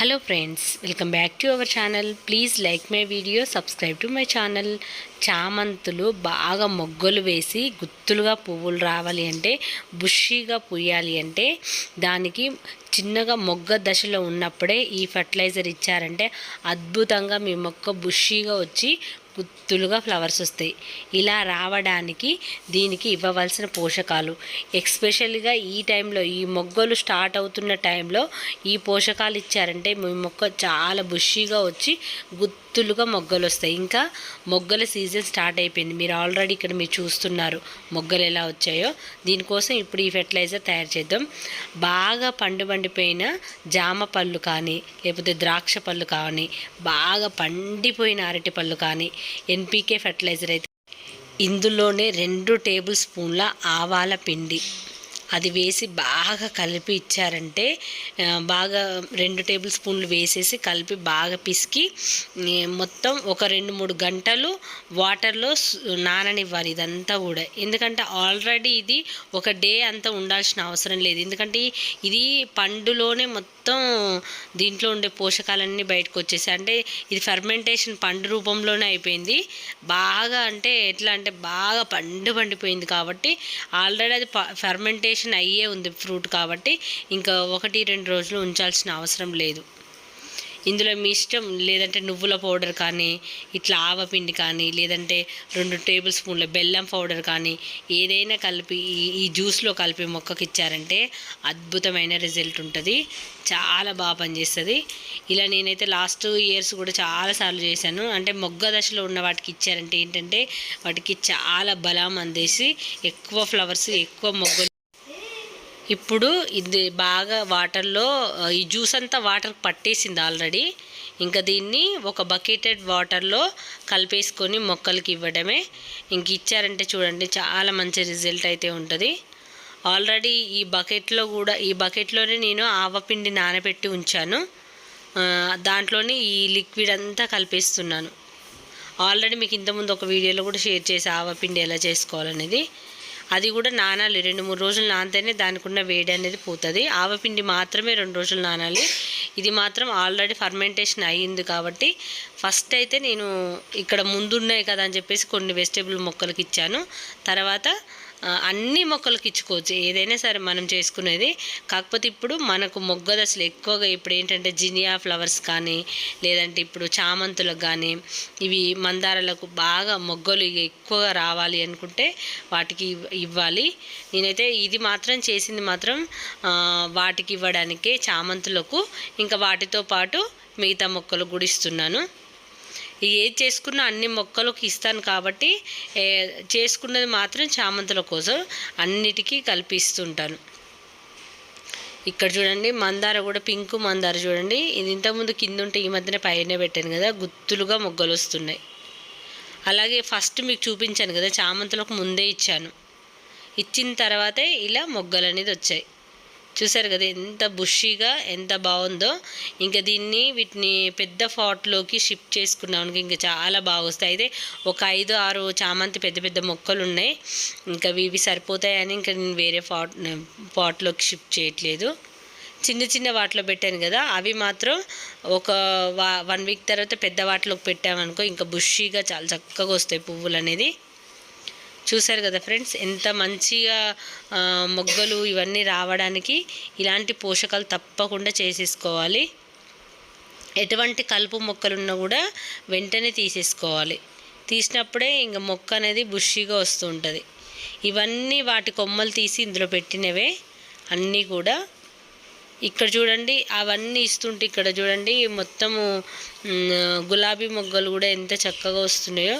Hello friends welcome back to our channel please like my video subscribe to my channel చామంతులు బాగా మొగ్గలు వేసి గుత్తులుగా పువ్వులు రావాలి అంటే బుషీగా పూయాలి అంటే దానికి చిన్నగా మొగ్గ దశలో ఉన్నప్పుడే ఈ ఫర్టిలైజర్ ఇచ్చారంటే అద్భుతంగా మీ మొక్క బుషీగా వచ్చి గుత్తులుగా ఫ్లవర్స్ వస్తాయి. ఇలా రావడానికి దీనికి ఇవ్వవలసిన పోషకాలు. ఎక్స్పెషల్గా ఈ టైంలో ఈ మొగ్గలు స్టార్ట్ అవుతున్న టైంలో ఈ పోషకాలు ఇచ్చారంటే మీ మొక్క చాలా బుషీగా వచ్చి గుత్తులుగా మొగ్గలు వస్తాయి. ఇంకా మొగ్గల సీజన్ స్టార్ట్ అయిపోయింది. మీరు ఆల్రెడీ ఇక్కడ మీరు చూస్తున్నారు మొగ్గలు ఎలా వచ్చాయో. దీనికోసం ఇప్పుడు ఈ ఫెర్టిలైజర్ తయారు చేద్దాం. బాగా పండు పండిపోయిన జామ పళ్ళు కానీ లేకపోతే ద్రాక్ష పళ్ళు కానీ బాగా పండిపోయిన అరటి పళ్ళు కానీ ఎన్పికే ఫెర్టిలైజర్ అయితే. ఇందులోనే రెండు టేబుల్ స్పూన్ల ఆవాల పిండి. అది వేసి బాగా కలిపి ఇచ్చారంటే బాగా రెండు టేబుల్ స్పూన్లు వేసేసి కలిపి బాగా పిసికి మొత్తం ఒక రెండు మూడు గంటలు వాటర్లో నాననివ్వాలి ఇదంతా కూడా. ఎందుకంటే ఆల్రెడీ ఇది ఒక డే అంతా ఉండాల్సిన అవసరం లేదు. ఎందుకంటే ఇది పండులోనే మొత్తం దీంట్లో ఉండే పోషకాలన్నీ బయటకు వచ్చేసాయి. అంటే ఇది ఫర్మెంటేషన్ పండు రూపంలోనే అయిపోయింది. బాగా అంటే ఎట్లా అంటే బాగా పండు పండిపోయింది కాబట్టి ఆల్రెడీ అది ఫర్మెంటేషన్ అయ్యే ఉంది ఫ్రూట్ కాబట్టి ఇంకా ఒకటి రెండు రోజులు ఉంచాల్సిన అవసరం లేదు. ఇందులో మీ ఇష్టం లేదంటే నువ్వుల పౌడర్ కానీ ఇట్లా ఆవపిండి కానీ లేదంటే రెండు టేబుల్ స్పూన్ల బెల్లం పౌడర్ కానీ ఏదైనా కలిపి ఈ ఈ జ్యూస్లో కలిపి మొక్కకి ఇచ్చారంటే అద్భుతమైన రిజల్ట్ ఉంటుంది. చాలా బాగా పనిచేస్తుంది. ఇలా నేనైతే లాస్ట్ ఇయర్స్ కూడా చాలాసార్లు చేశాను. అంటే మొగ్గ దశలో ఉన్న వాటికి ఇచ్చారంటే ఏంటంటే వాటికి చాలా బలం అందేసి ఎక్కువ ఫ్లవర్స్ ఎక్కువ మొగ్గలు ఇప్పుడు ఇది బాగా వాటర్లో ఈ జ్యూస్ అంతా వాటర్ పట్టేసింది ఆల్రెడీ. ఇంకా దీన్ని ఒక బకెటెడ్ వాటర్లో కలిపేసుకొని మొక్కలకి ఇవ్వడమే. ఇంక ఇచ్చారంటే చూడండి చాలా మంచి రిజల్ట్ అయితే ఉంటుంది. ఆల్రెడీ ఈ బకెట్లో కూడా ఈ బకెట్లోనే నేను ఆవపిండి నానబెట్టి ఉంచాను. దాంట్లోనే ఈ లిక్విడ్ అంతా కలిపేస్తున్నాను. ఆల్రెడీ మీకు ఇంతకుముందు ఒక వీడియోలో కూడా షేర్ చేసి ఆవపిండి ఎలా చేసుకోవాలనేది. అది కూడా నానాలి. రెండు మూడు రోజులు నానితేనే దానికి ఉన్న వేడి అనేది పోతుంది. ఆవపిండి మాత్రమే రెండు రోజులు నానాలి. ఇది మాత్రం ఆల్రెడీ ఫర్మెంటేషన్ అయ్యింది కాబట్టి ఫస్ట్ అయితే నేను ఇక్కడ ముందున్నాయి కదా అని చెప్పేసి కొన్ని వెజిటేబుల్ మొక్కలకి ఇచ్చాను. తర్వాత అన్ని మొక్కలకి ఇచ్చుకోవచ్చు. ఏదైనా సరే మనం చేసుకునేది. కాకపోతే ఇప్పుడు మనకు మొగ్గ దశలు ఎక్కువగా ఇప్పుడు ఏంటంటే జినియా ఫ్లవర్స్ కానీ లేదంటే ఇప్పుడు చామంతులకు కానీ ఇవి మందారాలకు బాగా మొగ్గలు ఇక ఎక్కువగా రావాలి అనుకుంటే వాటికి ఇవ్వాలి. నేనైతే ఇది మాత్రం చేసింది మాత్రం వాటికి ఇవ్వడానికే చామంతులకు. ఇంకా వాటితో పాటు మిగతా మొక్కలు గుడిస్తున్నాను. ఏది చేసుకున్నా అన్ని మొక్కలకు ఇస్తాను కాబట్టి చేసుకున్నది మాత్రం చామంతుల కోసం అన్నిటికీ కల్పిస్తుంటాను. ఇక్కడ చూడండి మందార కూడా పింక్ మందార చూడండి. ఇది ఇంతకుముందు కింద ఉంటే ఈ మధ్యన పైన పెట్టాను కదా గుత్తులుగా మొగ్గలు వస్తున్నాయి. అలాగే ఫస్ట్ మీకు చూపించాను కదా చామంతులకు ముందే ఇచ్చాను. ఇచ్చిన తర్వాతే ఇలా మొగ్గలు అనేది వచ్చాయి. చూసారు కదా ఎంత బుషీగా ఎంత బాగుందో. ఇంకా దీన్ని వీటిని పెద్ద ఫాట్లోకి షిఫ్ట్ చేసుకున్నాం ఇంకా చాలా బాగా వస్తాయి అయితే ఒక ఐదు ఆరు చామంతి పెద్ద పెద్ద మొక్కలు ఉన్నాయి ఇంకా ఇవి సరిపోతాయని ఇంకా నేను వేరే ఫాట్ పాట్లోకి షిఫ్ట్ చేయట్లేదు. చిన్న చిన్న వాటిలో పెట్టాను కదా అవి మాత్రం ఒక వన్ వీక్ తర్వాత పెద్ద వాటిలోకి పెట్టామనుకో ఇంకా బుషీగా చాలా చక్కగా వస్తాయి పువ్వులు అనేది చూశారు కదా ఫ్రెండ్స్ ఎంత మంచిగా మొగ్గలు ఇవన్నీ రావడానికి ఇలాంటి పోషకాలు తప్పకుండా చేసేసుకోవాలి. ఎటువంటి కలుపు మొక్కలున్నా కూడా వెంటనే తీసేసుకోవాలి. తీసినప్పుడే ఇంకా మొక్క అనేది బుషిగా వస్తుంటుంది ఇవన్నీ వాటి కొమ్మలు తీసి ఇందులో పెట్టినవే అన్నీ కూడా ఇక్కడ చూడండి అవన్నీ ఇస్తుంటే ఇక్కడ చూడండి మొత్తము గులాబీ మొగ్గలు కూడా ఎంత చక్కగా వస్తున్నాయో.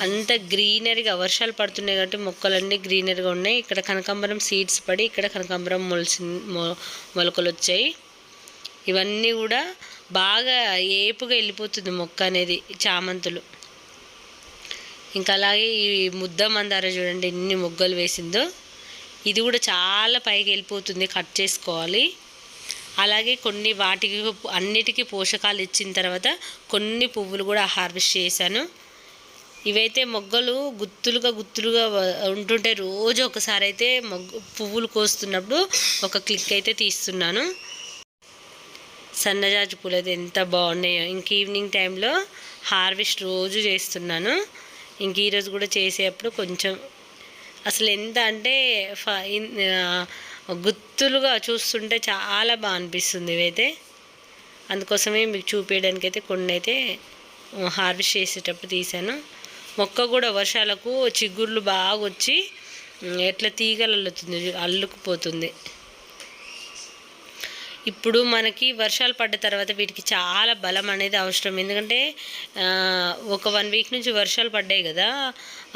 అంత గ్రీనరీగా వర్షాలు పడుతున్నాయి కాబట్టి మొక్కలన్నీ గ్రీనరీగా ఉన్నాయి. ఇక్కడ కనకాంబరం సీడ్స్ పడి ఇక్కడ కనకాంబరం మొలిసి మొ- మొలకలు వచ్చాయి. ఇవన్నీ కూడా బాగా ఏపుగా వెళ్ళిపోతుంది మొక్క అనేది చామంతులు. ఇంకా అలాగే ఈ ముద్ద మందార చూడండి ఎన్ని మొగ్గలు వేసిందో. ఇది కూడా చాలా పైకి వెళ్ళిపోతుంది కట్ చేసుకోవాలి. అలాగే కొన్ని వాటికి అన్నిటికీ పోషకాలు ఇచ్చిన తర్వాత కొన్ని పువ్వులు కూడా హార్వెస్ట్ చేశాను. ఇవైతే మొగ్గలు గుత్తులుగా గుత్తులుగా ఉంటుంటే రోజు ఒకసారి అయితే మొగ్గు పువ్వులు కోస్తున్నప్పుడు ఒక క్లిక్ అయితే తీస్తున్నాను. సన్నజాజి పూలు అయితే ఎంత బాగున్నాయో. ఇంక ఈవినింగ్ టైంలో హార్వెస్ట్ రోజు చేస్తున్నాను. ఇంక ఈరోజు కూడా చేసేటప్పుడు కొంచెం అసలు ఎంత అంటే ఫ- గుత్తులుగా చూస్తుంటే చాలా బాగా అనిపిస్తుంది ఇవైతే. అందుకోసమే మీకు చూపించడానికి అయితే కొన్ని అయితే హార్వెస్ట్ చేసేటప్పుడు తీసాను మొక్క కూడా వర్షాలకు చిగుర్లు బాగా వచ్చి ఎట్లా తీగలు అల్లుతుంది అల్లుకుపోతుంది. ఇప్పుడు మనకి వర్షాలు పడ్డ తర్వాత వీటికి చాలా బలం అనేది అవసరం. ఎందుకంటే ఒక వన్ వీక్ నుంచి వర్షాలు పడ్డాయి కదా.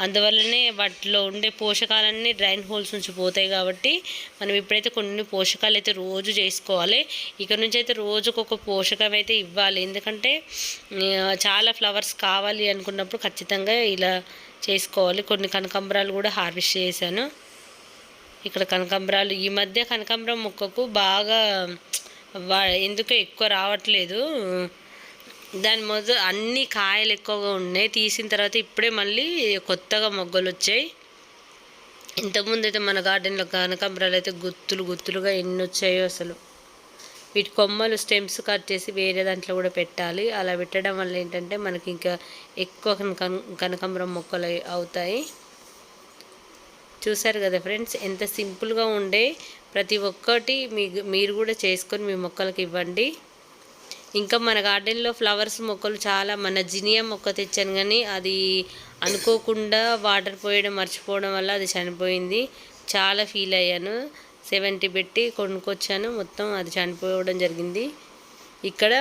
అందువల్లనే వాటిలో ఉండే పోషకాలన్నీ డ్రైన్ హోల్స్ నుంచి పోతాయి కాబట్టి మనం ఇప్పుడైతే కొన్ని పోషకాలు అయితే రోజు చేసుకోవాలి. ఇక్కడ నుంచి అయితే రోజుకొక పోషకం అయితే ఇవ్వాలి. ఎందుకంటే చాలా ఫ్లవర్స్ కావాలి అనుకున్నప్పుడు ఖచ్చితంగా ఇలా చేసుకోవాలి. కొన్ని కనకంబరాలు కూడా హార్వెస్ట్ చేశాను. ఇక్కడ కనకాంబరాలు ఈ మధ్య కనకాంబరం మొక్కకు బాగా వా ఎందుకో ఎక్కువ రావట్లేదు. దాని మొదలు అన్ని కాయలు ఎక్కువగా ఉన్నాయి. తీసిన తర్వాత ఇప్పుడే మళ్ళీ కొత్తగా మొగ్గలు వచ్చాయి. ఇంతకుముందు అయితే మన గార్డెన్లో కనకాంబరాలు అయితే గుత్తులు గుత్తులుగా ఎన్ని వచ్చాయో అసలు. వీటి కొమ్మలు స్టెమ్స్ కట్ చేసి వేరే దాంట్లో కూడా పెట్టాలి. అలా పెట్టడం వల్ల ఏంటంటే మనకి ఇంకా ఎక్కువ కనకాంబరం మొక్కలు అవుతాయి. చూసారు కదా ఫ్రెండ్స్ ఎంత సింపుల్గా ఉండే ప్రతి ఒక్కటి మీ మీరు కూడా చేసుకొని మీ మొక్కలకి ఇవ్వండి. ఇంకా మన గార్డెన్లో ఫ్లవర్స్ మొక్కలు చాలా మన జినియా మొక్క తెచ్చాను కానీ అది అనుకోకుండా వాటర్ పోయడం మర్చిపోవడం వల్ల అది చనిపోయింది. చాలా ఫీల్ అయ్యాను. సెవెంటీ పెట్టి కొనుక్కొచ్చాను మొత్తం అది చనిపోవడం జరిగింది. ఇక్కడ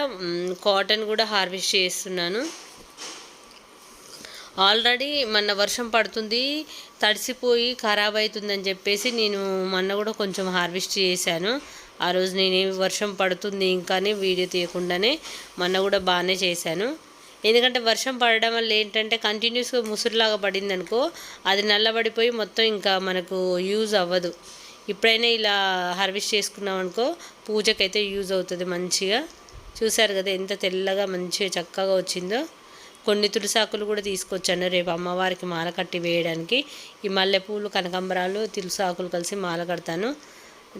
కాటన్ కూడా హార్వెస్ట్ చేస్తున్నాను. ఆల్రెడీ మొన్న వర్షం పడుతుంది తడిసిపోయి ఖరాబ్ అవుతుందని చెప్పేసి నేను మొన్న కూడా కొంచెం హార్వెస్ట్ చేశాను. ఆ రోజు నేను వర్షం పడుతుంది ఇంకానే వీడియో తీయకుండానే మొన్న కూడా బాగానే చేశాను. ఎందుకంటే వర్షం పడడం వల్ల ఏంటంటే కంటిన్యూస్గా ముసురులాగా పడింది అనుకో అది నల్లబడిపోయి మొత్తం ఇంకా మనకు యూజ్ అవ్వదు. ఇప్పుడైనా ఇలా హార్వెస్ట్ చేసుకున్నాం అనుకో పూజకైతే యూజ్ అవుతుంది మంచిగా. చూసారు కదా ఎంత తెల్లగా మంచిగా చక్కగా వచ్చిందో. కొన్ని తులసాకులు కూడా తీసుకొచ్చాను. రేపు అమ్మవారికి మాల కట్టి వేయడానికి ఈ మల్లెపూలు కనకాంబరాలు తులసాకులు కలిసి మాల కడతాను.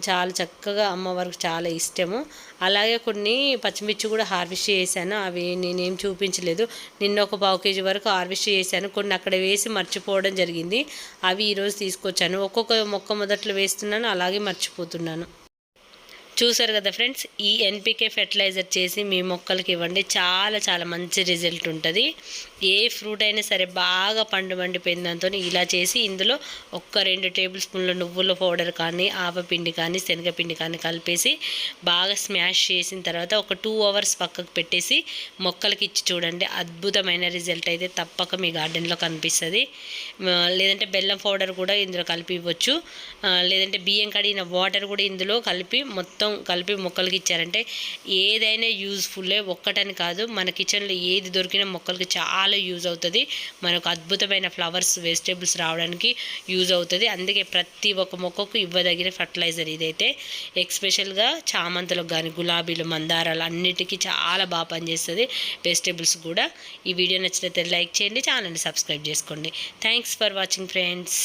చాలా చక్కగా అమ్మవారికి చాలా ఇష్టము. అలాగే కొన్ని పచ్చిమిర్చి కూడా హార్వెస్ట్ చేశాను. అవి నేనేం చూపించలేదు. నిన్న ఒక పావు కేజీ వరకు హార్వెస్ట్ చేశాను. కొన్ని అక్కడ వేసి మర్చిపోవడం జరిగింది. అవి ఈరోజు తీసుకొచ్చాను. ఒక్కొక్క మొక్క మొదట్లో వేస్తున్నాను అలాగే మర్చిపోతున్నాను. చూసారు కదా ఫ్రెండ్స్ ఈ ఎన్పికే ఫెర్టిలైజర్ చేసి మీ మొక్కలకి ఇవ్వండి. చాలా చాలా మంచి రిజల్ట్ ఉంటుంది. ఏ ఫ్రూట్ అయినా సరే బాగా పండు పండిపోయిన దాంతో ఇలా చేసి ఇందులో ఒక్క రెండు టేబుల్ స్పూన్ల నువ్వుల పౌడర్ కానీ ఆవపిండి కానీ శనగపిండి కానీ కలిపేసి బాగా స్మాష్ చేసిన తర్వాత ఒక టూ అవర్స్ పక్కకు పెట్టేసి మొక్కలకి ఇచ్చి చూడండి. అద్భుతమైన రిజల్ట్ అయితే తప్పక మీ గార్డెన్లో కనిపిస్తుంది. లేదంటే బెల్లం పౌడర్ కూడా ఇందులో కలిపి ఇవ్వచ్చు. లేదంటే బియ్యం కడిగిన వాటర్ కూడా ఇందులో కలిపి మొత్తం కలిపి మొక్కలకి ఇచ్చారంటే ఏదైనా యూజ్ఫుల్లే ఒక్కటని కాదు. మన కిచెన్లో ఏది దొరికినా మొక్కలకి చాలా యూజ్ అవుతుంది. మనకు అద్భుతమైన ఫ్లవర్స్ వెజిటేబుల్స్ రావడానికి యూజ్ అవుతుంది. అందుకే ప్రతి ఒక్క మొక్కకు ఇవ్వదగిన ఫర్టిలైజర్ ఇదైతే. ఎక్స్పెషల్గా చామంతులకు కానీ గులాబీలు మందారాలు అన్నిటికీ చాలా బాగా పనిచేస్తుంది. వెజిటేబుల్స్ కూడా. ఈ వీడియో నచ్చినట్లయితే లైక్ చేయండి ఛానల్ని సబ్స్క్రైబ్ చేసుకోండి. Thanks for watching friends